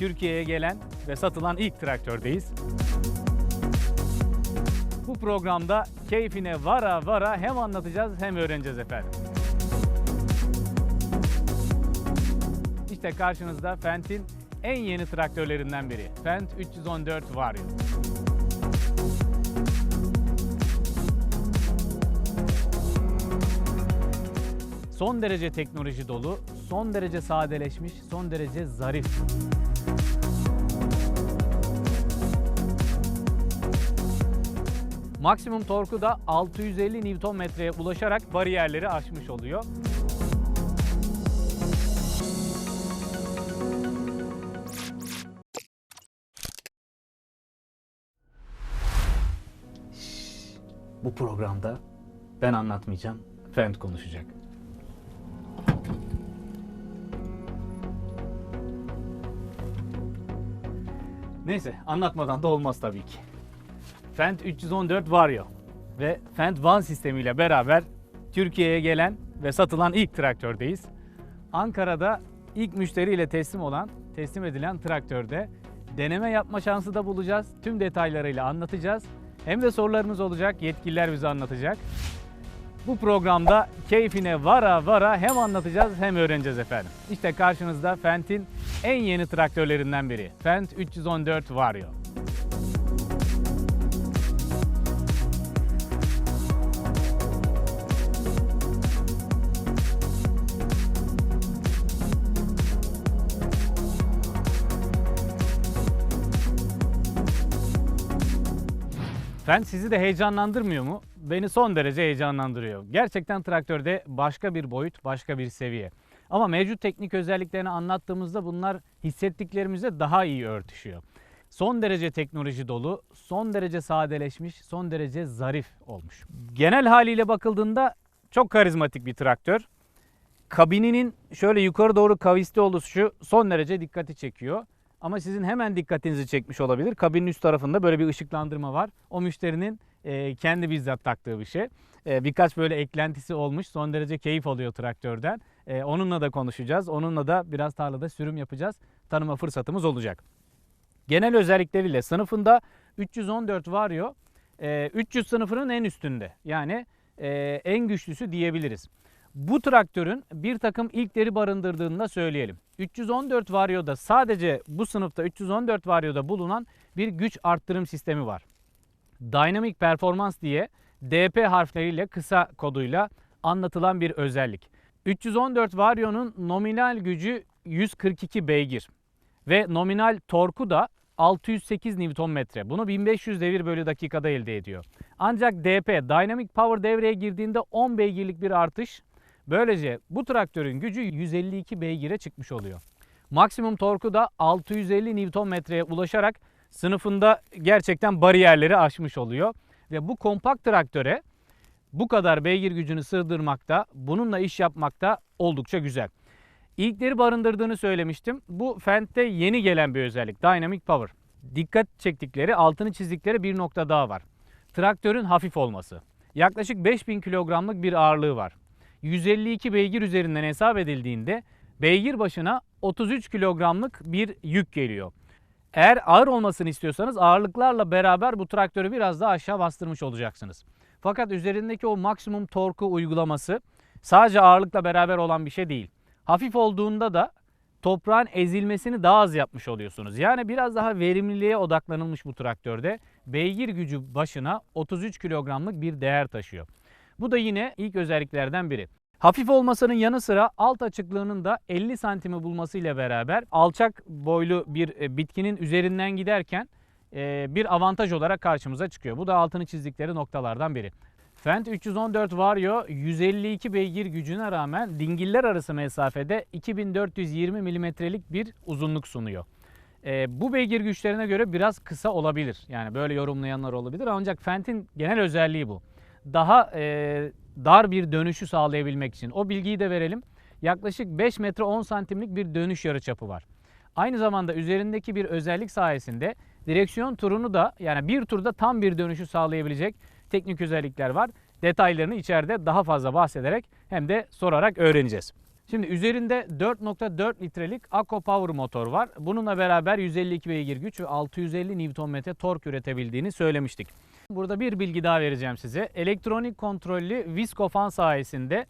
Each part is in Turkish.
Türkiye'ye gelen ve satılan ilk traktördeyiz. Bu programda keyfine vara vara hem anlatacağız hem öğreneceğiz efendim. İşte karşınızda Fendt'in en yeni traktörlerinden biri. Fendt 314 Vario. Son derece teknoloji dolu, son derece sadeleşmiş, son derece zarif. Maksimum torku da 650 Nm'ye ulaşarak bariyerleri aşmış oluyor. Bu programda ben anlatmayacağım, Fend konuşacak. Neyse anlatmadan da olmaz tabii ki. Fendt 314 Vario ve Fendt One sistemiyle beraber Türkiye'ye gelen ve satılan ilk traktördeyiz. Ankara'da ilk müşteriyle teslim olan, teslim edilen traktörde deneme yapma şansı da bulacağız. Tüm detaylarıyla anlatacağız. Hem de sorularımız olacak, yetkililer bize anlatacak. Bu programda keyfine vara vara hem anlatacağız hem öğreneceğiz efendim. İşte karşınızda Fendt'in en yeni traktörlerinden biri. Fendt 314 Vario. Fen sizi de heyecanlandırmıyor mu? Beni son derece heyecanlandırıyor. Gerçekten traktörde başka bir boyut, başka bir seviye. Ama mevcut teknik özelliklerini anlattığımızda bunlar hissettiklerimizle daha iyi örtüşüyor. Son derece teknoloji dolu, son derece sadeleşmiş, son derece zarif olmuş. Genel haliyle bakıldığında çok karizmatik bir traktör. Kabininin şöyle yukarı doğru kavisli oluşu son derece dikkati çekiyor. Ama sizin hemen dikkatinizi çekmiş olabilir. Kabinin üst tarafında böyle bir ışıklandırma var. O müşterinin e, kendi bizzat taktığı bir şey. E, birkaç böyle eklentisi olmuş. Son derece keyif alıyor traktörden. E, onunla da konuşacağız. Onunla da biraz tarlada sürüm yapacağız. Tanıma fırsatımız olacak. Genel özellikleriyle sınıfında 314 Vario. E, 300 sınıfının en üstünde. Yani en güçlüsü diyebiliriz. Bu traktörün bir takım ilkleri barındırdığını da söyleyelim. 314 Vario'da sadece bu sınıfta 314 Vario'da bulunan bir güç arttırım sistemi var. Dynamic Performance diye DP harfleriyle kısa koduyla anlatılan bir özellik. 314 Vario'nun nominal gücü 142 beygir ve nominal torku da 608 Nm. Bunu 1500 devir bölü dakikada elde ediyor. Ancak DP Dynamic Power devreye girdiğinde 10 beygirlik bir artış Böylece bu traktörün gücü 152 beygire çıkmış oluyor. Maksimum torku da 650 Nm'ye ulaşarak sınıfında gerçekten bariyerleri aşmış oluyor. Ve bu kompakt traktöre bu kadar beygir gücünü sığdırmakta, bununla iş yapmakta oldukça güzel. İlkleri barındırdığını söylemiştim. Bu Fendt'te yeni gelen bir özellik Dynamic Power. Dikkat çektikleri, altını çizdikleri bir nokta daha var. Traktörün hafif olması. Yaklaşık 5000 kilogramlık bir ağırlığı var. 152 beygir üzerinden hesap edildiğinde beygir başına 33 kilogramlık bir yük geliyor. Eğer ağır olmasını istiyorsanız ağırlıklarla beraber bu traktörü biraz daha aşağı bastırmış olacaksınız. Fakat üzerindeki o maksimum torku uygulaması sadece ağırlıkla beraber olan bir şey değil. Hafif olduğunda da toprağın ezilmesini daha az yapmış oluyorsunuz. Yani biraz daha verimliliğe odaklanılmış bu traktörde. Beygir gücü başına 33 kilogramlık bir değer taşıyor. Bu da yine ilk özelliklerden biri. Hafif olmasının yanı sıra alt açıklığının da 50 santimi bulmasıyla beraber alçak boylu bir e, bitkinin üzerinden giderken e, bir avantaj olarak karşımıza çıkıyor. Bu da altını çizdikleri noktalardan biri. Fendt 314 Vario 152 beygir gücüne rağmen dingiller arası mesafede 2420 milimetrelik bir uzunluk sunuyor. E, bu beygir güçlerine göre biraz kısa olabilir. Yani böyle yorumlayanlar olabilir ancak Fendt'in genel özelliği bu daha e, dar bir dönüşü sağlayabilmek için. O bilgiyi de verelim. Yaklaşık 5 metre 10 santimlik bir dönüş yarıçapı var. Aynı zamanda üzerindeki bir özellik sayesinde direksiyon turunu da yani bir turda tam bir dönüşü sağlayabilecek teknik özellikler var. Detaylarını içeride daha fazla bahsederek hem de sorarak öğreneceğiz. Şimdi üzerinde 4.4 litrelik Akko Power motor var. Bununla beraber 152 beygir güç ve 650 Nm tork üretebildiğini söylemiştik. Burada bir bilgi daha vereceğim size. Elektronik kontrollü Viscofan sayesinde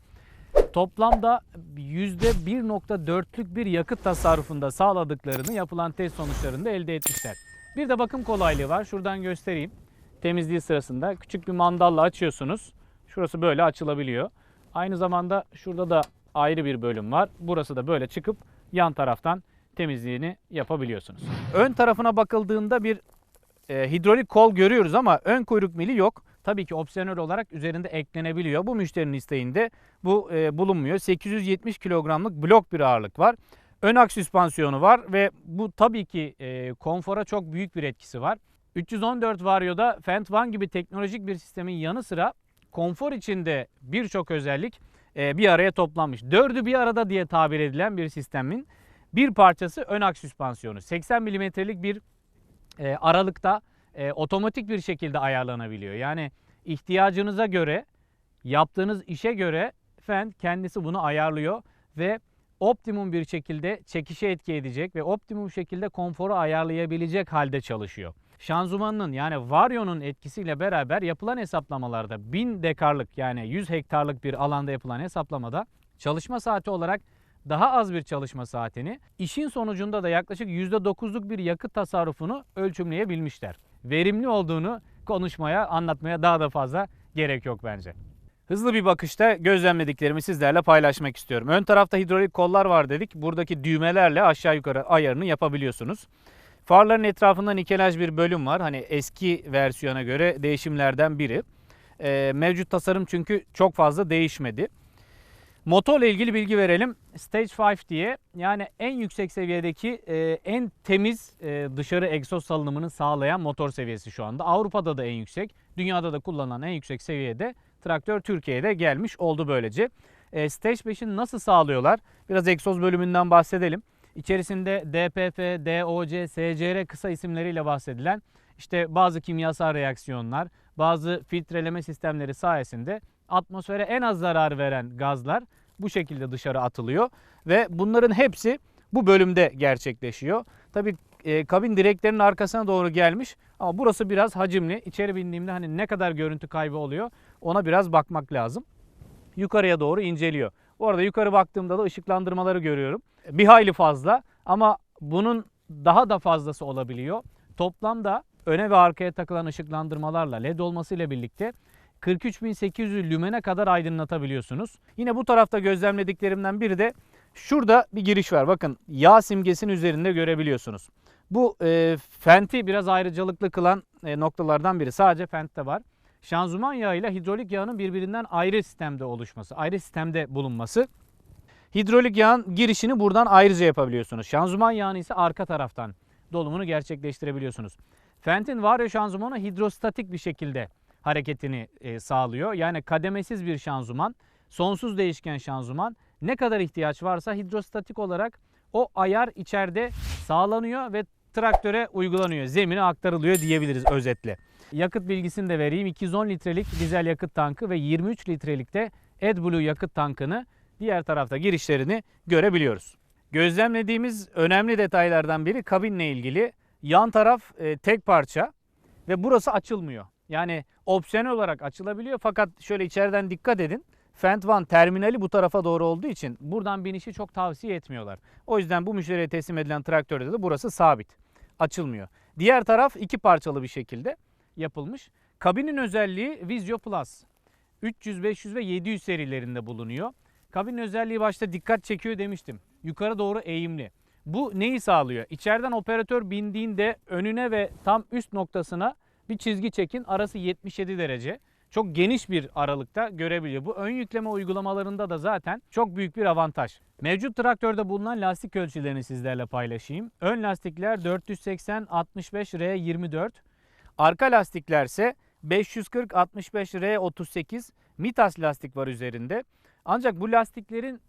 toplamda %1.4'lük bir yakıt tasarrufunda sağladıklarını yapılan test sonuçlarında elde etmişler. Bir de bakım kolaylığı var. Şuradan göstereyim. Temizliği sırasında küçük bir mandalla açıyorsunuz. Şurası böyle açılabiliyor. Aynı zamanda şurada da ayrı bir bölüm var. Burası da böyle çıkıp yan taraftan temizliğini yapabiliyorsunuz. Ön tarafına bakıldığında bir e, hidrolik kol görüyoruz ama ön kuyruk mili yok. Tabii ki opsiyonel olarak üzerinde eklenebiliyor. Bu müşterinin isteğinde bu e, bulunmuyor. 870 kilogramlık blok bir ağırlık var. Ön aks süspansiyonu var ve bu tabii ki e, konfora çok büyük bir etkisi var. 314 Vario'da Fendt One gibi teknolojik bir sistemin yanı sıra konfor içinde birçok özellik e, bir araya toplanmış. Dördü bir arada diye tabir edilen bir sistemin bir parçası ön aks süspansiyonu. 80 milimetrelik bir e, aralıkta e, otomatik bir şekilde ayarlanabiliyor. Yani ihtiyacınıza göre, yaptığınız işe göre Fendt kendisi bunu ayarlıyor ve optimum bir şekilde çekişe etki edecek ve optimum şekilde konforu ayarlayabilecek halde çalışıyor. Şanzımanının yani Vario'nun etkisiyle beraber yapılan hesaplamalarda 1000 dekarlık yani 100 hektarlık bir alanda yapılan hesaplamada çalışma saati olarak daha az bir çalışma saatini, işin sonucunda da yaklaşık %9'luk bir yakıt tasarrufunu ölçümleyebilmişler. Verimli olduğunu konuşmaya, anlatmaya daha da fazla gerek yok bence. Hızlı bir bakışta gözlemlediklerimi sizlerle paylaşmak istiyorum. Ön tarafta hidrolik kollar var dedik. Buradaki düğmelerle aşağı yukarı ayarını yapabiliyorsunuz. Farların etrafında nikelaj bir bölüm var. Hani eski versiyona göre değişimlerden biri. Ee, mevcut tasarım çünkü çok fazla değişmedi. Motorla ilgili bilgi verelim. Stage 5 diye yani en yüksek seviyedeki e, en temiz e, dışarı egzoz salınımını sağlayan motor seviyesi şu anda. Avrupa'da da en yüksek, dünyada da kullanılan en yüksek seviyede traktör Türkiye'de gelmiş oldu böylece. E, Stage 5'i nasıl sağlıyorlar? Biraz egzoz bölümünden bahsedelim. İçerisinde DPF, DOC, SCR kısa isimleriyle bahsedilen işte bazı kimyasal reaksiyonlar, bazı filtreleme sistemleri sayesinde atmosfere en az zarar veren gazlar bu şekilde dışarı atılıyor ve bunların hepsi bu bölümde gerçekleşiyor. Tabii e, kabin direklerinin arkasına doğru gelmiş ama burası biraz hacimli. İçeri bindiğimde hani ne kadar görüntü kaybı oluyor ona biraz bakmak lazım. Yukarıya doğru inceliyor. Bu arada yukarı baktığımda da ışıklandırmaları görüyorum. Bir hayli fazla ama bunun daha da fazlası olabiliyor. Toplamda öne ve arkaya takılan ışıklandırmalarla led olmasıyla birlikte 43.800 lümene kadar aydınlatabiliyorsunuz. Yine bu tarafta gözlemlediklerimden biri de şurada bir giriş var. Bakın yağ simgesinin üzerinde görebiliyorsunuz. Bu e, Fendt'i biraz ayrıcalıklı kılan e, noktalardan biri. Sadece Fendt'te var. Şanzıman yağı ile hidrolik yağının birbirinden ayrı sistemde oluşması, ayrı sistemde bulunması. Hidrolik yağın girişini buradan ayrıca yapabiliyorsunuz. Şanzıman yağını ise arka taraftan dolumunu gerçekleştirebiliyorsunuz. Fendt'in Vario şanzımanı hidrostatik bir şekilde hareketini e, sağlıyor. Yani kademesiz bir şanzıman, sonsuz değişken şanzıman. Ne kadar ihtiyaç varsa hidrostatik olarak o ayar içeride sağlanıyor ve traktöre uygulanıyor. Zemine aktarılıyor diyebiliriz özetle. Yakıt bilgisini de vereyim. 210 litrelik dizel yakıt tankı ve 23 litrelik de AdBlue yakıt tankını diğer tarafta girişlerini görebiliyoruz. Gözlemlediğimiz önemli detaylardan biri kabinle ilgili. Yan taraf e, tek parça ve burası açılmıyor. Yani opsiyonel olarak açılabiliyor fakat şöyle içeriden dikkat edin. Fendt One terminali bu tarafa doğru olduğu için buradan binişi çok tavsiye etmiyorlar. O yüzden bu müşteriye teslim edilen traktörde de burası sabit. Açılmıyor. Diğer taraf iki parçalı bir şekilde yapılmış. Kabinin özelliği Visio Plus. 300, 500 ve 700 serilerinde bulunuyor. Kabinin özelliği başta dikkat çekiyor demiştim. Yukarı doğru eğimli. Bu neyi sağlıyor? İçeriden operatör bindiğinde önüne ve tam üst noktasına bir çizgi çekin. Arası 77 derece. Çok geniş bir aralıkta görebiliyor. Bu ön yükleme uygulamalarında da zaten çok büyük bir avantaj. Mevcut traktörde bulunan lastik ölçülerini sizlerle paylaşayım. Ön lastikler 480 65 R24. Arka lastikler ise 540 65 R38 Mitas lastik var üzerinde. Ancak bu lastiklerin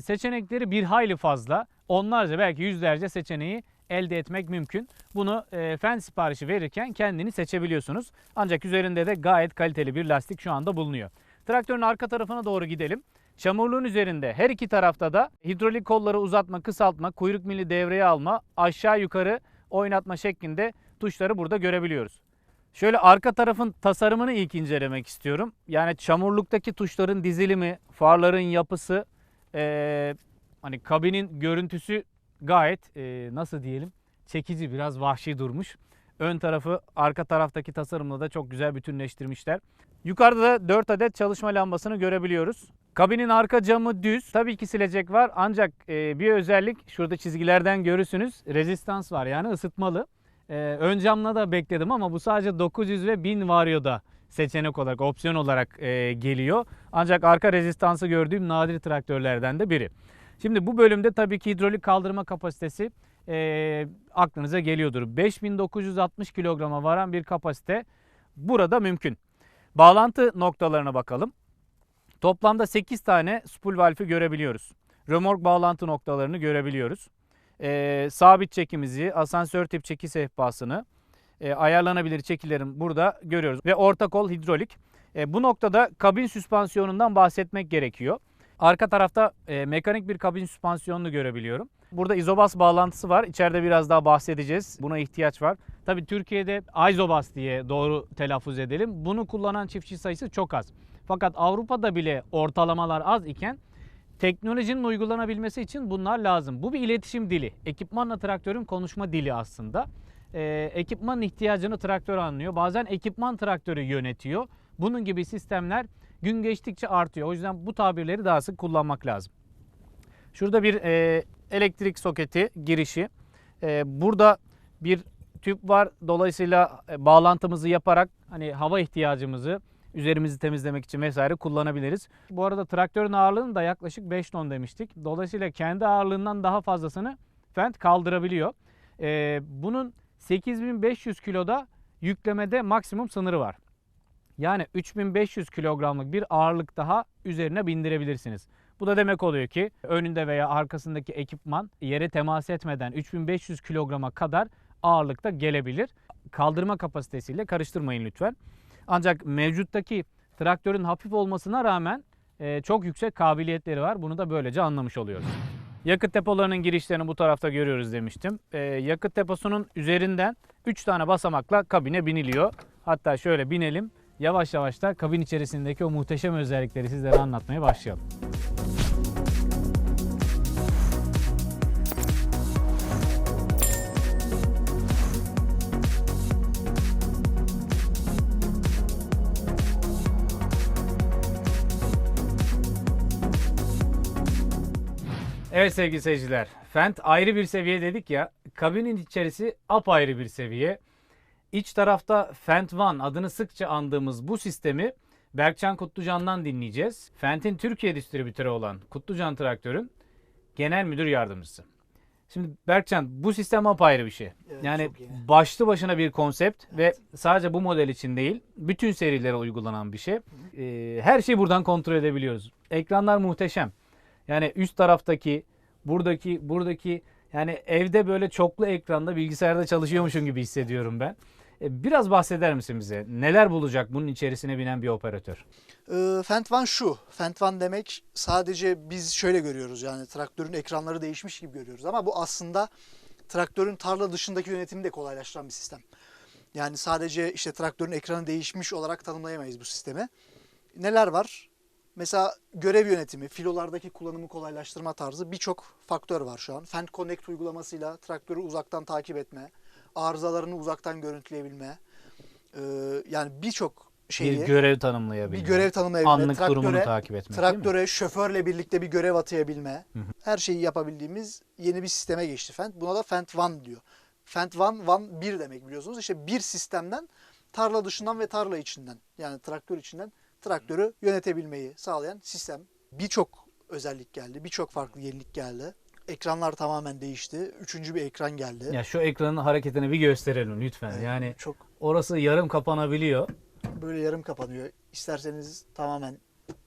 seçenekleri bir hayli fazla. Onlarca belki yüzlerce seçeneği elde etmek mümkün. Bunu e, fen siparişi verirken kendini seçebiliyorsunuz. Ancak üzerinde de gayet kaliteli bir lastik şu anda bulunuyor. Traktörün arka tarafına doğru gidelim. Çamurluğun üzerinde her iki tarafta da hidrolik kolları uzatma, kısaltma, kuyruk mili devreye alma, aşağı yukarı oynatma şeklinde tuşları burada görebiliyoruz. Şöyle arka tarafın tasarımını ilk incelemek istiyorum. Yani çamurluktaki tuşların dizilimi, farların yapısı, eee, hani kabinin görüntüsü gayet eee, nasıl diyelim çekici, biraz vahşi durmuş. Ön tarafı arka taraftaki tasarımla da çok güzel bütünleştirmişler. Yukarıda da 4 adet çalışma lambasını görebiliyoruz. Kabinin arka camı düz. Tabii ki silecek var ancak e, bir özellik şurada çizgilerden görürsünüz. Rezistans var yani ısıtmalı. E, ön camla da bekledim ama bu sadece 900 ve 1000 varyoda seçenek olarak, opsiyon olarak e, geliyor. Ancak arka rezistansı gördüğüm nadir traktörlerden de biri. Şimdi bu bölümde tabii ki hidrolik kaldırma kapasitesi e, aklınıza geliyordur. 5960 kilograma varan bir kapasite burada mümkün. Bağlantı noktalarına bakalım. Toplamda 8 tane spool valfi görebiliyoruz. Römork bağlantı noktalarını görebiliyoruz. Ee, sabit çekimizi, asansör tip çeki sehpasını, e, ayarlanabilir çekilerin burada görüyoruz. Ve orta kol hidrolik. E, bu noktada kabin süspansiyonundan bahsetmek gerekiyor. Arka tarafta e, mekanik bir kabin süspansiyonunu görebiliyorum. Burada izobas bağlantısı var. İçeride biraz daha bahsedeceğiz. Buna ihtiyaç var. Tabii Türkiye'de Aizobas diye doğru telaffuz edelim. Bunu kullanan çiftçi sayısı çok az. Fakat Avrupa'da bile ortalamalar az iken teknolojinin uygulanabilmesi için bunlar lazım. Bu bir iletişim dili. Ekipmanla traktörün konuşma dili aslında. Ee, ekipmanın ihtiyacını traktör anlıyor. Bazen ekipman traktörü yönetiyor. Bunun gibi sistemler gün geçtikçe artıyor. O yüzden bu tabirleri daha sık kullanmak lazım. Şurada bir e, elektrik soketi girişi. E, burada bir tüp var. Dolayısıyla e, bağlantımızı yaparak hani hava ihtiyacımızı üzerimizi temizlemek için vesaire kullanabiliriz. Bu arada traktörün ağırlığını da yaklaşık 5 ton demiştik. Dolayısıyla kendi ağırlığından daha fazlasını Fendt kaldırabiliyor. E, bunun 8500 kiloda yüklemede maksimum sınırı var. Yani 3500 kilogramlık bir ağırlık daha üzerine bindirebilirsiniz. Bu da demek oluyor ki önünde veya arkasındaki ekipman yere temas etmeden 3500 kilograma kadar ağırlıkta gelebilir. Kaldırma kapasitesiyle karıştırmayın lütfen. Ancak mevcuttaki traktörün hafif olmasına rağmen e, çok yüksek kabiliyetleri var. Bunu da böylece anlamış oluyoruz. Yakıt depolarının girişlerini bu tarafta görüyoruz demiştim. E, yakıt deposunun üzerinden 3 tane basamakla kabine biniliyor. Hatta şöyle binelim. Yavaş yavaş da kabin içerisindeki o muhteşem özellikleri sizlere anlatmaya başlayalım. Evet sevgili seyirciler, Fendt ayrı bir seviye dedik ya, kabinin içerisi apayrı bir seviye. İç tarafta Fendt One adını sıkça andığımız bu sistemi Berkcan Kutlucan'dan dinleyeceğiz. Fendt'in Türkiye distribütörü olan Kutlucan Traktör'ün genel müdür yardımcısı. Şimdi Berkcan bu sistem apayrı bir şey. Evet, yani başlı başına bir konsept ve sadece bu model için değil, bütün serilere uygulanan bir şey. Ee, her şeyi buradan kontrol edebiliyoruz. Ekranlar muhteşem. Yani üst taraftaki, buradaki, buradaki yani evde böyle çoklu ekranda bilgisayarda çalışıyormuşum gibi hissediyorum ben. E, Biraz bahseder misin bize? Neler bulacak bunun içerisine binen bir operatör? Ee, Fendt One şu. Fendt One demek sadece biz şöyle görüyoruz yani traktörün ekranları değişmiş gibi görüyoruz ama bu aslında traktörün tarla dışındaki yönetimi de kolaylaştıran bir sistem. Yani sadece işte traktörün ekranı değişmiş olarak tanımlayamayız bu sistemi. Neler var? Mesela görev yönetimi, filolardaki kullanımı kolaylaştırma tarzı birçok faktör var şu an. Fendt Connect uygulamasıyla traktörü uzaktan takip etme, arızalarını uzaktan görüntüleyebilme, ee, yani birçok şeyi bir görev tanımlayabilme. bir görev tanımlayabilme, Anlık durumunu traktöre, takip etmek traktöre şoförle birlikte bir görev atayabilme, hı. her şeyi yapabildiğimiz yeni bir sisteme geçti Fendt. Buna da Fendt One diyor. Fendt One, One 1 demek biliyorsunuz. İşte bir sistemden tarla dışından ve tarla içinden yani traktör içinden traktörü yönetebilmeyi sağlayan sistem. Birçok özellik geldi, birçok farklı yenilik geldi. Ekranlar tamamen değişti. Üçüncü bir ekran geldi. Ya şu ekranın hareketini bir gösterelim lütfen. Evet, Yani çok orası yarım kapanabiliyor. böyle yarım kapanıyor. İsterseniz tamamen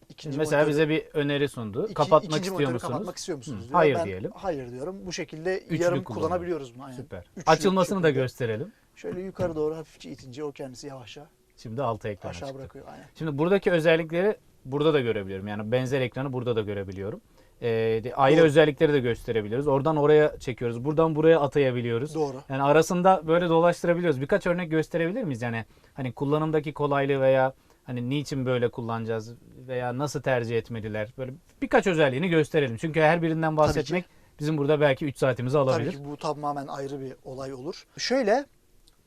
ikinci Mesela monitörü- bize bir öneri sundu. İki- kapatmak ikinci istiyor musunuz? kapatmak istiyor musunuz? Hı, diyor. hayır Ben diyelim. Hayır diyorum. Bu şekilde Üçlü yarım kullanalım. kullanabiliyoruz mu? Aynen. Süper. Üçlü Açılmasını da gösterelim. Şöyle yukarı doğru hafifçe itince o kendisi yavaşça Şimdi altı ekran aşağı çıktı. bırakıyor. Aynen. Şimdi buradaki özellikleri burada da görebiliyorum. Yani benzer ekranı burada da görebiliyorum. De- ayrı Doğru. özellikleri de gösterebiliyoruz. Oradan oraya çekiyoruz. Buradan buraya atayabiliyoruz. Doğru. Yani arasında böyle dolaştırabiliyoruz. Birkaç örnek gösterebilir miyiz? Yani hani kullanımdaki kolaylığı veya hani niçin böyle kullanacağız veya nasıl tercih etmeliler? Böyle birkaç özelliğini gösterelim. Çünkü her birinden bahsetmek bizim burada belki 3 saatimizi alabilir. Tabii ki bu tamamen ayrı bir olay olur. Şöyle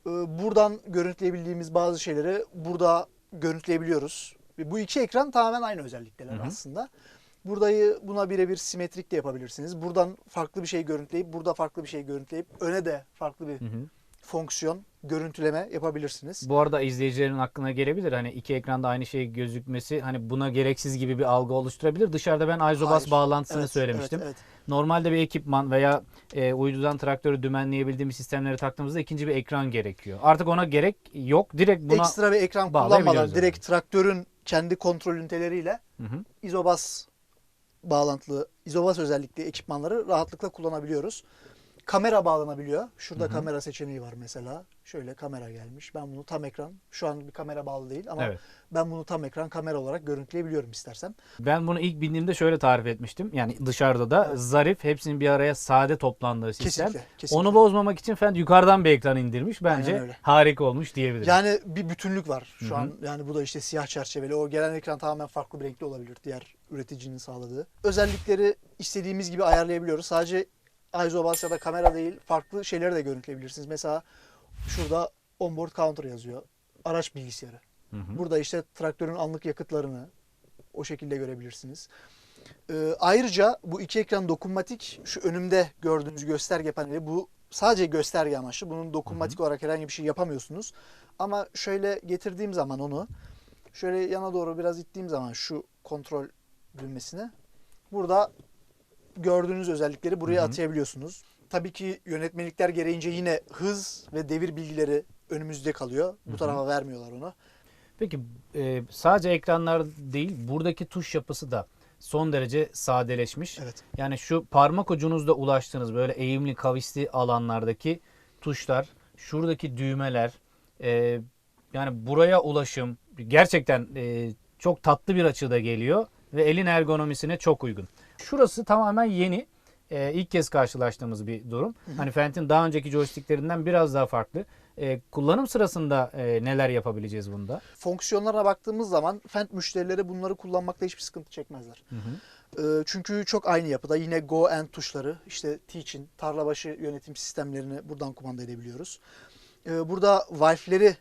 e, buradan görüntüleyebildiğimiz bazı şeyleri burada görüntüleyebiliyoruz. Bu iki ekran tamamen aynı özellikteler Hı hı. aslında. Buradayı buna birebir simetrik de yapabilirsiniz. Buradan farklı bir şey görüntüleyip burada farklı bir şey görüntüleyip öne de farklı bir Hı hı. fonksiyon görüntüleme yapabilirsiniz. Bu arada izleyicilerin aklına gelebilir. Hani iki ekranda aynı şey gözükmesi hani buna gereksiz gibi bir algı oluşturabilir. Dışarıda ben Izobus Hayır. bağlantısını Evet, söylemiştim. Evet, Normalde bir ekipman veya e, uydudan traktörü dümenleyebildiğimiz sistemleri taktığımızda ikinci bir ekran gerekiyor. Artık ona gerek yok. Direkt buna Ekstra bir ekran kullanmadan yani. direkt traktörün kendi kontrol üniteleriyle Hı hı. izobas bağlantılı, izobas özellikli ekipmanları rahatlıkla kullanabiliyoruz. Kamera bağlanabiliyor. Şurada Hı hı. kamera seçeneği var mesela. Şöyle kamera gelmiş. Ben bunu tam ekran, şu an bir kamera bağlı değil ama Evet. ben bunu tam ekran kamera olarak görüntüleyebiliyorum istersem. Ben bunu ilk bindiğimde şöyle tarif etmiştim. Yani dışarıda da zarif hepsinin bir araya sade toplandığı sistem. Kesinlikle. kesinlikle. Onu bozmamak için Fend yukarıdan bir ekran indirmiş. Bence harika olmuş diyebilirim. Yani bir bütünlük var şu Hı hı. an. Yani bu da işte siyah çerçeveli. O gelen ekran tamamen farklı bir renkli olabilir. Diğer üreticinin sağladığı. Özellikleri istediğimiz gibi ayarlayabiliyoruz. Sadece Izobas ya da kamera değil farklı şeyleri de görüntüleyebilirsiniz. Mesela şurada onboard counter yazıyor. Araç bilgisayarı. Hı hı. Burada işte traktörün anlık yakıtlarını o şekilde görebilirsiniz. Ee, ayrıca bu iki ekran dokunmatik. Şu önümde gördüğünüz gösterge paneli bu sadece gösterge amaçlı. Bunun dokunmatik olarak herhangi bir şey yapamıyorsunuz. Ama şöyle getirdiğim zaman onu şöyle yana doğru biraz ittiğim zaman şu kontrol düğmesine burada gördüğünüz özellikleri buraya Hı hı. atayabiliyorsunuz. Tabii ki yönetmelikler gereğince yine hız ve devir bilgileri önümüzde kalıyor. Bu Hı hı. tarafa vermiyorlar onu. Peki e, sadece ekranlar değil buradaki tuş yapısı da son derece sadeleşmiş. Evet. Yani şu parmak ucunuzda ulaştığınız böyle eğimli kavisli alanlardaki tuşlar, şuradaki düğmeler, e, yani buraya ulaşım gerçekten e, çok tatlı bir açıda geliyor ve elin ergonomisine çok uygun. Şurası tamamen yeni. e, ilk kez karşılaştığımız bir durum. Hani Fenton daha önceki joysticklerinden biraz daha farklı. E, kullanım sırasında e, neler yapabileceğiz bunda? Fonksiyonlarına baktığımız zaman Fendt müşterileri bunları kullanmakta hiçbir sıkıntı çekmezler. Hı hı. Ee, Çünkü çok aynı yapıda. Yine Go and tuşları, işte Teach'in, tarlabaşı yönetim sistemlerini buradan kumanda edebiliyoruz. Ee, Burada valfleri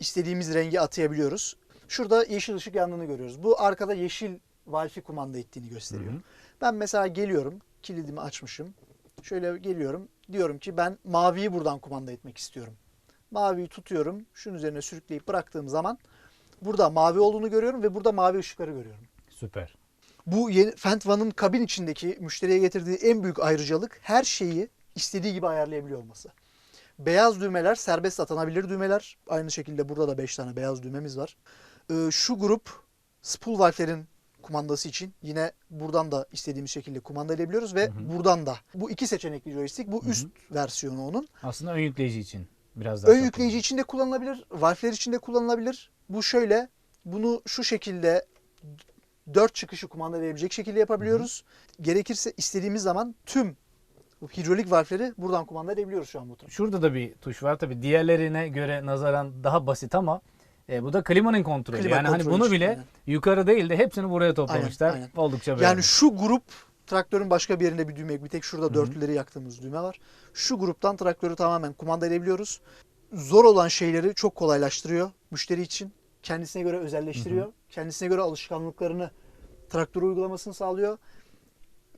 istediğimiz rengi atayabiliyoruz. Şurada yeşil ışık yandığını görüyoruz. Bu arkada yeşil valfi kumanda ettiğini gösteriyor. Hı hı. Ben mesela geliyorum, kilidimi açmışım. Şöyle geliyorum, diyorum ki ben maviyi buradan kumanda etmek istiyorum. Maviyi tutuyorum, şunun üzerine sürükleyip bıraktığım zaman burada mavi olduğunu görüyorum ve burada mavi ışıkları görüyorum. Süper. Bu One'ın kabin içindeki müşteriye getirdiği en büyük ayrıcalık her şeyi istediği gibi ayarlayabiliyor olması. Beyaz düğmeler serbest atanabilir düğmeler. Aynı şekilde burada da 5 tane beyaz düğmemiz var. Ee, şu grup spool valflerin kumandası için yine buradan da istediğimiz şekilde kumanda edebiliyoruz ve buradan da. Bu iki seçenekli joystick. Bu üst versiyonu onun. Aslında ön yükleyici için biraz daha Ön yükleyici için de kullanılabilir. Valfler için de kullanılabilir. Bu şöyle. Bunu şu şekilde dört çıkışı kumanda edebilecek şekilde yapabiliyoruz. Gerekirse istediğimiz zaman tüm hidrolik valfleri buradan kumanda edebiliyoruz şu an bu Şurada da bir tuş var. Tabii diğerlerine göre nazaran daha basit ama e, bu da klimanın kontrolü. Klima yani hani kontrolü bunu için, bile aynen. yukarı değil de hepsini buraya toplamışlar. aynen. Oldukça Yani beğendim. şu grup traktörün başka bir yerinde bir düğme yok. Bir tek şurada dörtlüleri yaktığımız düğme var. Şu gruptan traktörü tamamen kumanda edebiliyoruz. Zor olan şeyleri çok kolaylaştırıyor müşteri için. Kendisine göre özelleştiriyor. Kendisine göre alışkanlıklarını traktöre uygulamasını sağlıyor.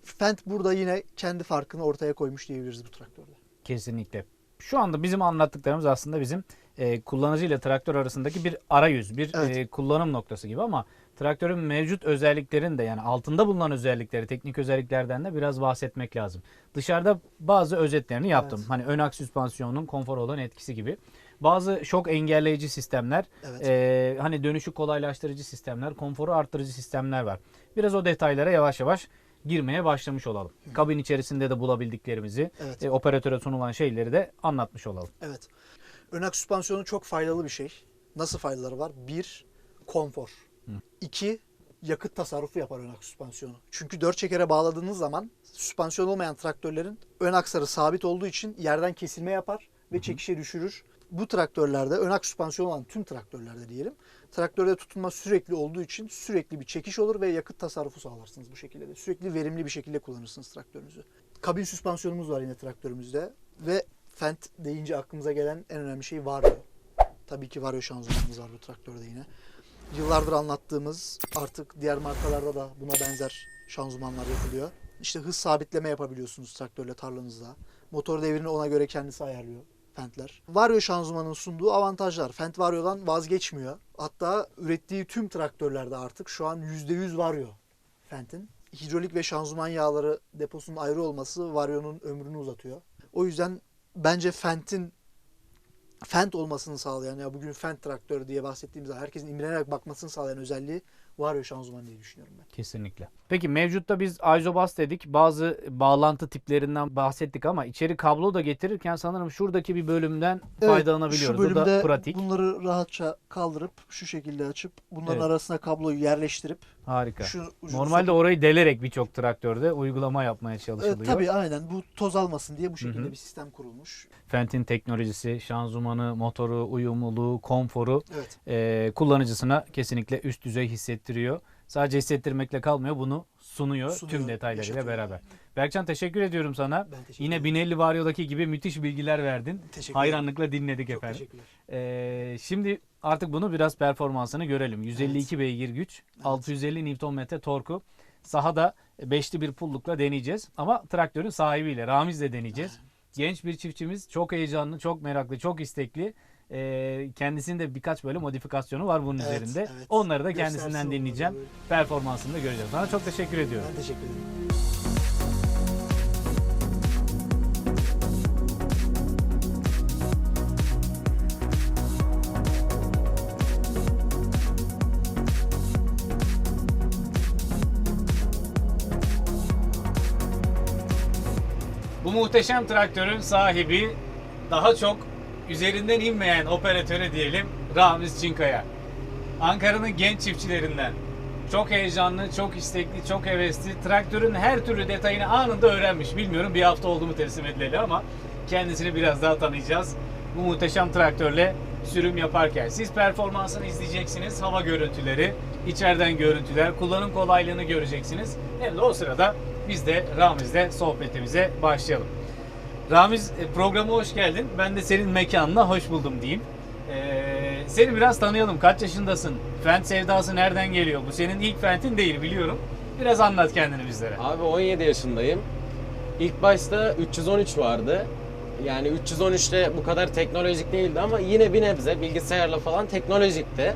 Fendt burada yine kendi farkını ortaya koymuş diyebiliriz bu traktörde. Kesinlikle. Şu anda bizim anlattıklarımız aslında bizim e, kullanıcı ile traktör arasındaki bir arayüz, bir Evet. e, kullanım noktası gibi ama traktörün mevcut özelliklerini de yani altında bulunan özellikleri, teknik özelliklerden de biraz bahsetmek lazım. Dışarıda bazı özetlerini yaptım. Evet. Hani ön aks süspansiyonun konfor olan etkisi gibi. Bazı şok engelleyici sistemler, Evet. e, hani dönüşü kolaylaştırıcı sistemler, konforu arttırıcı sistemler var. Biraz o detaylara yavaş yavaş girmeye başlamış olalım. Kabin içerisinde de bulabildiklerimizi, Evet. e, operatöre sunulan şeyleri de anlatmış olalım. Evet. Ön aks süspansiyonu çok faydalı bir şey. Nasıl faydaları var? Bir, konfor. İki, yakıt tasarrufu yapar ön aks süspansiyonu. Çünkü dört çekere bağladığınız zaman süspansiyon olmayan traktörlerin ön aksarı sabit olduğu için yerden kesilme yapar ve çekişe düşürür. Bu traktörlerde ön aks süspansiyon olan tüm traktörlerde diyelim traktörde tutunma sürekli olduğu için sürekli bir çekiş olur ve yakıt tasarrufu sağlarsınız bu şekilde de. Sürekli verimli bir şekilde kullanırsınız traktörünüzü. Kabin süspansiyonumuz var yine traktörümüzde ve Fendt deyince aklımıza gelen en önemli şey Vario. Tabii ki Vario şanzımanımız var bu traktörde yine. Yıllardır anlattığımız artık diğer markalarda da buna benzer şanzımanlar yapılıyor. İşte hız sabitleme yapabiliyorsunuz traktörle tarlanızda. Motor devrini ona göre kendisi ayarlıyor Fendt'ler. Vario şanzımanın sunduğu avantajlar. Fendt Vario'dan vazgeçmiyor. Hatta ürettiği tüm traktörlerde artık şu an %100 Vario Fendt'in. Hidrolik ve şanzıman yağları deposunun ayrı olması Vario'nun ömrünü uzatıyor. O yüzden bence Fendt'in Fendt olmasını sağlayan ya bugün Fendt traktörü diye bahsettiğimiz herkesin imrenerek bakmasını sağlayan özelliği Vario şanzıman diye düşünüyorum ben. Kesinlikle. Peki mevcutta biz Izobus dedik. Bazı bağlantı tiplerinden bahsettik ama içeri kablo da getirirken sanırım şuradaki bir bölümden faydalanabiliyoruz. Şu o da bölümde pratik. bunları rahatça kaldırıp şu şekilde açıp bunların Evet. arasına kabloyu yerleştirip Harika. şu ucunu Normalde orayı delerek birçok traktörde uygulama yapmaya Evet, çalışılıyor. tabii aynen bu toz almasın diye bu şekilde bir sistem kurulmuş. Fenton teknolojisi, şanzımanı, motoru, uyumluluğu, konforu Evet. e, kullanıcısına kesinlikle üst düzey hissettiriyor. Sadece hissettirmekle kalmıyor, bunu sunuyor, Sunuyor, tüm detaylarıyla beraber. Berkcan teşekkür ediyorum sana. Ben teşekkür Yine. 1050 Vario'daki gibi müthiş bilgiler verdin. Teşekkür. Hayranlıkla dinledik Çok efendim. teşekkürler. Ee, şimdi artık bunu biraz performansını görelim. 152 beygir güç, Evet. 650 Nm torku. Sahada beşli bir pullukla deneyeceğiz. Ama traktörün sahibiyle, Ramiz'le deneyeceğiz. Genç bir çiftçimiz, çok heyecanlı, çok meraklı, çok istekli. Ee, kendisinde birkaç böyle modifikasyonu var bunun Evet, üzerinde. evet. Onları da Göstersin kendisinden onları dinleyeceğim. böyle. Performansını da göreceğiz. Sana çok teşekkür ediyorum. Ben teşekkür ederim. Bu muhteşem traktörün sahibi daha çok üzerinden inmeyen operatörü diyelim Ramiz Çinkaya. Ankara'nın genç çiftçilerinden. Çok heyecanlı, çok istekli, çok hevesli. Traktörün her türlü detayını anında öğrenmiş. Bilmiyorum bir hafta oldu mu teslim edileli ama kendisini biraz daha tanıyacağız. Bu muhteşem traktörle sürüm yaparken. Siz performansını izleyeceksiniz. Hava görüntüleri, içeriden görüntüler, kullanım kolaylığını göreceksiniz. Hem de o sırada biz de Ramiz'le sohbetimize başlayalım. Ramiz e, programa hoş geldin. Ben de senin mekanına hoş buldum diyeyim. Ee, seni biraz tanıyalım. Kaç yaşındasın? Fent sevdası nereden geliyor? Bu senin ilk Fent'in değil biliyorum. Biraz anlat kendini bizlere. Abi 17 yaşındayım. İlk başta 313 vardı. Yani 313'te bu kadar teknolojik değildi ama yine bir nebze bilgisayarla falan teknolojikti.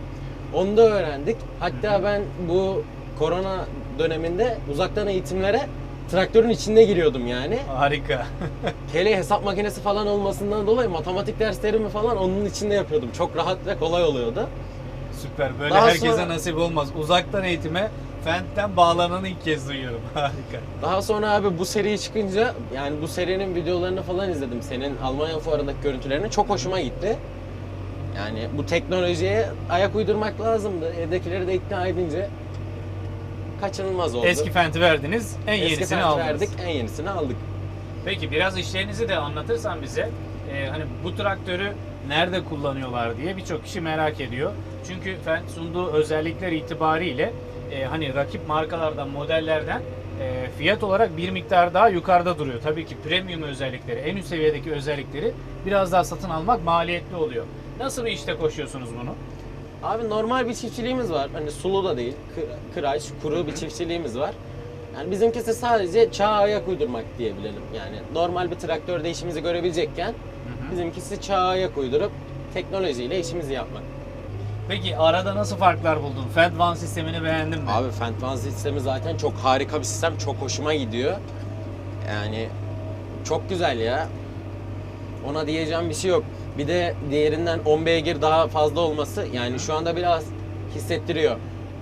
Onu da öğrendik. Hatta ben bu korona döneminde uzaktan eğitimlere traktörün içinde giriyordum yani. Harika. Hele hesap makinesi falan olmasından dolayı matematik derslerimi falan onun içinde yapıyordum. Çok rahat ve kolay oluyordu. Süper. Böyle Daha herkese sonra- nasip olmaz. Uzaktan eğitime Fent'ten bağlananı ilk kez duyuyorum. Harika. Daha sonra abi bu seri çıkınca yani bu serinin videolarını falan izledim. Senin Almanya fuarındaki görüntülerini çok hoşuma gitti. Yani bu teknolojiye ayak uydurmak lazımdı. Evdekileri de ikna edince kaçınılmaz oldu. Eski Fent'i verdiniz. En Eski yenisini Fendt aldınız. verdik, en yenisini aldık. Peki biraz işlerinizi de anlatırsan bize. Ee, hani bu traktörü nerede kullanıyorlar diye birçok kişi merak ediyor. Çünkü Fendt sunduğu özellikler itibariyle e, hani rakip markalardan, modellerden e, fiyat olarak bir miktar daha yukarıda duruyor. Tabii ki premium özellikleri, en üst seviyedeki özellikleri biraz daha satın almak maliyetli oluyor. Nasıl bir işte koşuyorsunuz bunu? Abi normal bir çiftçiliğimiz var. Hani sulu da değil, kı- kıraç, kuru bir çiftçiliğimiz var. Yani bizimkisi sadece çağa ayak uydurmak diyebilelim. Yani normal bir traktörde işimizi görebilecekken bizimkisi çağa ayak uydurup teknolojiyle işimizi yapmak. Peki arada nasıl farklar buldun? Fendt One sistemini beğendin mi? Abi Fendt sistemi zaten çok harika bir sistem. Çok hoşuma gidiyor. Yani çok güzel ya. Ona diyeceğim bir şey yok. Bir de diğerinden 10 beygir daha fazla olması yani şu anda biraz hissettiriyor.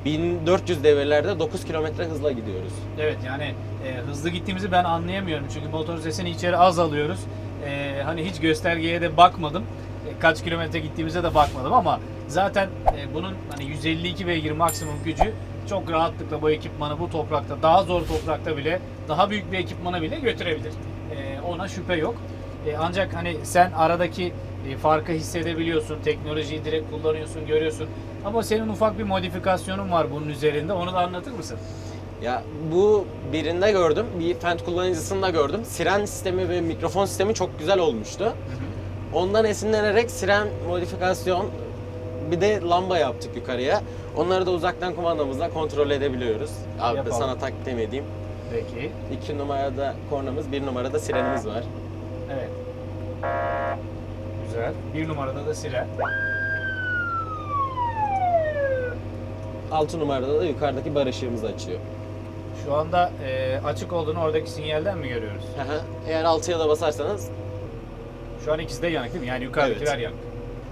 1400 devirlerde 9 kilometre hızla gidiyoruz. Evet yani e, hızlı gittiğimizi ben anlayamıyorum. Çünkü motor sesini içeri az alıyoruz. E, hani hiç göstergeye de bakmadım. E, kaç kilometre gittiğimize de bakmadım ama zaten e, bunun hani 152 beygir maksimum gücü çok rahatlıkla bu ekipmanı bu toprakta, daha zor toprakta bile, daha büyük bir ekipmana bile götürebilir. Ee, ona şüphe yok. Ee, ancak hani sen aradaki e, farkı hissedebiliyorsun, teknolojiyi direkt kullanıyorsun, görüyorsun. Ama senin ufak bir modifikasyonun var bunun üzerinde. Onu da anlatır mısın? Ya bu birinde gördüm, bir Fendt kullanıcısında gördüm. Siren sistemi ve mikrofon sistemi çok güzel olmuştu. Ondan esinlenerek siren modifikasyon bir de lamba yaptık yukarıya. Onları da uzaktan kumandamızla kontrol edebiliyoruz. Abi Yapalım. sana takdim edeyim. Peki. İki numarada kornamız, bir numarada sirenimiz var. Evet. Güzel. Bir numarada da siren. Altı numarada da yukarıdaki bar ışığımız açıyor. Şu anda e, açık olduğunu oradaki sinyalden mi görüyoruz? Hı. Eğer altıya da basarsanız Şu an ikisi de yanık değil mi? Yani yukarıdakiler Evet. yanık.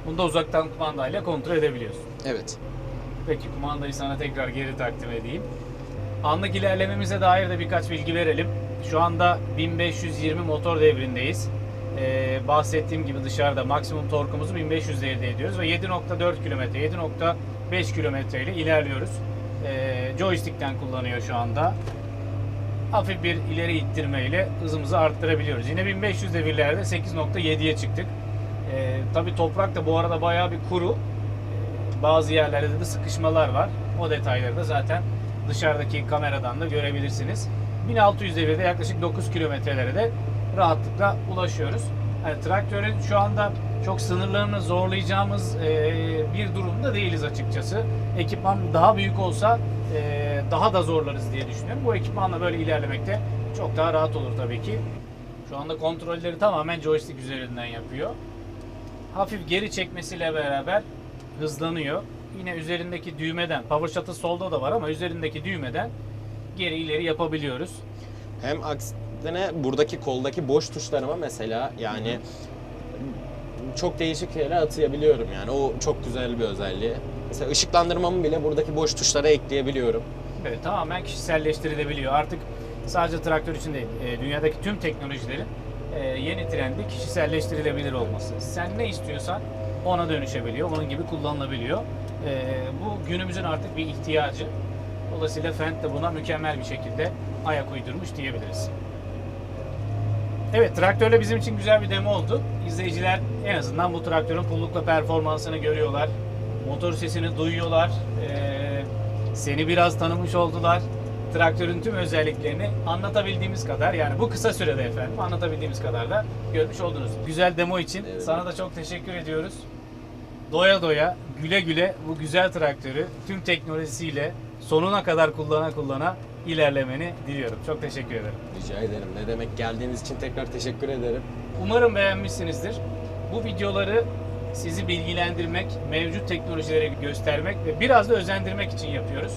Bunu da uzaktan kumandayla kontrol edebiliyorsun. evet. Peki kumandayı sana tekrar geri takdim edeyim. Anlık ilerlememize dair de birkaç bilgi verelim. Şu anda 1520 motor devrindeyiz. Ee, bahsettiğim gibi dışarıda maksimum torkumuzu 1500 elde ediyoruz ve 7.4 kilometre, 7.5 kilometre ile ilerliyoruz. Ee, joystick'ten kullanıyor şu anda. Hafif bir ileri ittirmeyle hızımızı arttırabiliyoruz. Yine 1500 devirlerde 8.7'ye çıktık. Ee, tabii toprak da bu arada bayağı bir kuru. Ee, Bazı yerlerde de sıkışmalar var. O detayları da zaten dışarıdaki kameradan da görebilirsiniz. 1600 devirde yaklaşık 9 kilometrelere de rahatlıkla ulaşıyoruz. Yani traktörün şu anda çok sınırlarını zorlayacağımız e, bir durumda değiliz açıkçası. Ekipman daha büyük olsa e, daha da zorlarız diye düşünüyorum. Bu ekipmanla böyle ilerlemekte çok daha rahat olur tabii ki. Şu anda kontrolleri tamamen joystick üzerinden yapıyor. Hafif geri çekmesiyle beraber hızlanıyor. Yine üzerindeki düğmeden, power shuttle solda da var ama üzerindeki düğmeden geri ileri yapabiliyoruz. Hem aksine buradaki koldaki boş tuşlarıma mesela yani çok değişik yere atayabiliyorum yani. O çok güzel bir özelliği. Mesela ışıklandırmamı bile buradaki boş tuşlara ekleyebiliyorum. Evet, tamamen kişiselleştirilebiliyor. Artık sadece traktör için değil, e, dünyadaki tüm teknolojilerin e, yeni trendi kişiselleştirilebilir olması. Sen ne istiyorsan ona dönüşebiliyor, onun gibi kullanılabiliyor. E, bu günümüzün artık bir ihtiyacı. Dolayısıyla Fendt de buna mükemmel bir şekilde ayak uydurmuş diyebiliriz. Evet, traktörle bizim için güzel bir demo oldu. İzleyiciler en azından bu traktörün pullukla performansını görüyorlar. Motor sesini duyuyorlar. Ee, seni biraz tanımış oldular. Traktörün tüm özelliklerini anlatabildiğimiz kadar yani bu kısa sürede efendim anlatabildiğimiz kadar da görmüş oldunuz. Güzel demo için Evet. sana da çok teşekkür ediyoruz. Doya doya, güle güle bu güzel traktörü tüm teknolojisiyle sonuna kadar kullana kullana ilerlemeni diliyorum. Çok teşekkür ederim. Rica ederim. Ne demek geldiğiniz için tekrar teşekkür ederim. Umarım beğenmişsinizdir. Bu videoları sizi bilgilendirmek, mevcut teknolojileri göstermek ve biraz da özendirmek için yapıyoruz.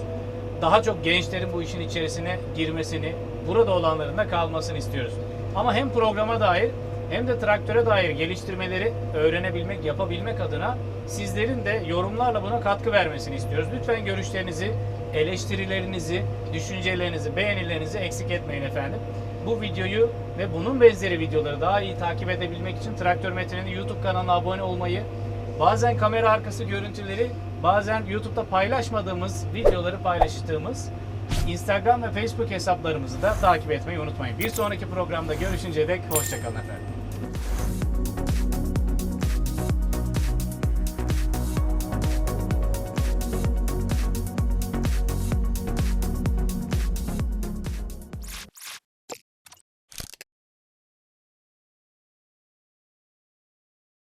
Daha çok gençlerin bu işin içerisine girmesini, burada olanların da kalmasını istiyoruz. Ama hem programa dair hem de traktöre dair geliştirmeleri öğrenebilmek, yapabilmek adına sizlerin de yorumlarla buna katkı vermesini istiyoruz. Lütfen görüşlerinizi, eleştirilerinizi, düşüncelerinizi, beğenilerinizi eksik etmeyin efendim. Bu videoyu ve bunun benzeri videoları daha iyi takip edebilmek için Traktör Metin'in YouTube kanalına abone olmayı, bazen kamera arkası görüntüleri, bazen YouTube'da paylaşmadığımız videoları paylaştığımız Instagram ve Facebook hesaplarımızı da takip etmeyi unutmayın. Bir sonraki programda görüşünceye dek hoşçakalın efendim.